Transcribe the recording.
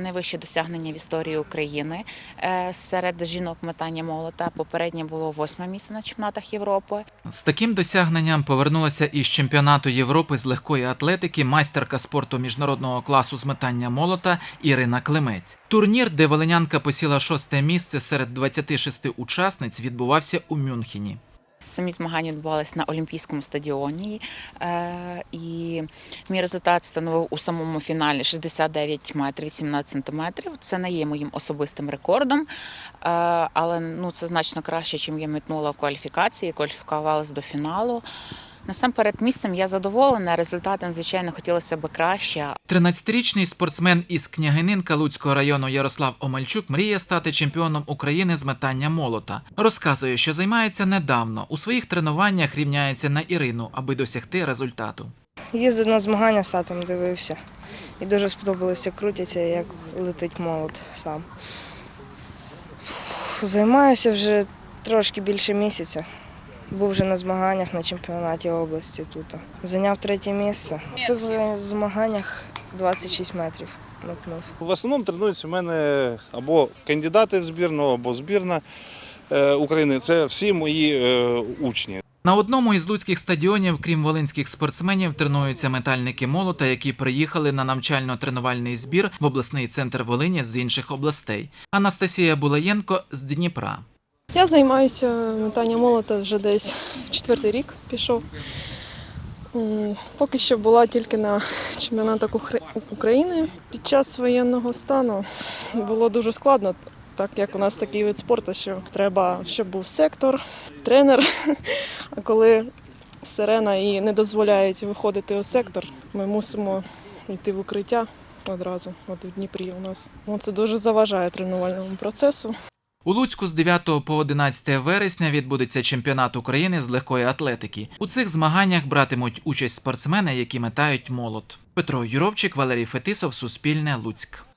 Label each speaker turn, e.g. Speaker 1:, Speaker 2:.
Speaker 1: Найвище досягнення в історії України Е, серед жінок метання молота. Попереднє було восьме місце на чемпіонатах Європи.
Speaker 2: З таким досягненням повернулася із чемпіонату Європи з легкої атлетики майстерка спорту міжнародного класу з метання молота Ірина Климець. Турнір, де волинянка посіла шосте місце серед 26 учасниць, відбувався у Мюнхені.
Speaker 1: Самі змагання відбувалися на Олімпійському стадіоні, е, і мій результат становив у самому фіналі 69 метрів 18 сантиметрів. Це не є моїм особистим рекордом, е, але ну, це значно краще, ніж я метнула в кваліфікації, кваліфікувалася до фіналу. Насамперед місцем я задоволена. Результатом, звичайно, хотілося б краще,
Speaker 2: 13-річний спортсмен із Княгининка Луцького району Ярослав Омельчук мріє стати чемпіоном України з метання молота. Розказує, що займається недавно. У своїх тренуваннях рівняється на Ірину, аби досягти результату.
Speaker 3: Їздив на змагання з татом, дивився. І дуже сподобалося, крутяться, як летить молот сам. Займаюся вже трошки більше місяця. Був вже на змаганнях на чемпіонаті області тут. Зайняв третє місце. В цих змаганнях 26 метрів метнув.
Speaker 4: В основному тренуються в мене або кандидати в збірну, або збірна е, України. Це всі мої е, учні.
Speaker 2: На одному із луцьких стадіонів, крім волинських спортсменів, тренуються метальники молота, які приїхали на навчально-тренувальний збір в обласний центр Волині з інших областей. Анастасія Булаєнко з Дніпра.
Speaker 5: Я займаюся метанням молота вже десь четвертий рік пішов. Поки що була тільки на чемпіонатах України. Під час воєнного стану було дуже складно, так як у нас такий вид спорту, що треба, щоб був сектор, тренер. А коли сирена і не дозволяють виходити у сектор, ми мусимо йти в укриття одразу. От у Дніпрі у нас. Ну, це дуже заважає тренувальному процесу.
Speaker 2: У Луцьку з 9 по 11 вересня відбудеться чемпіонат України з легкої атлетики. У цих змаганнях братимуть участь спортсмени, які метають молот. Петро Юровчик, Валерій Фетисов, Суспільне, Луцьк.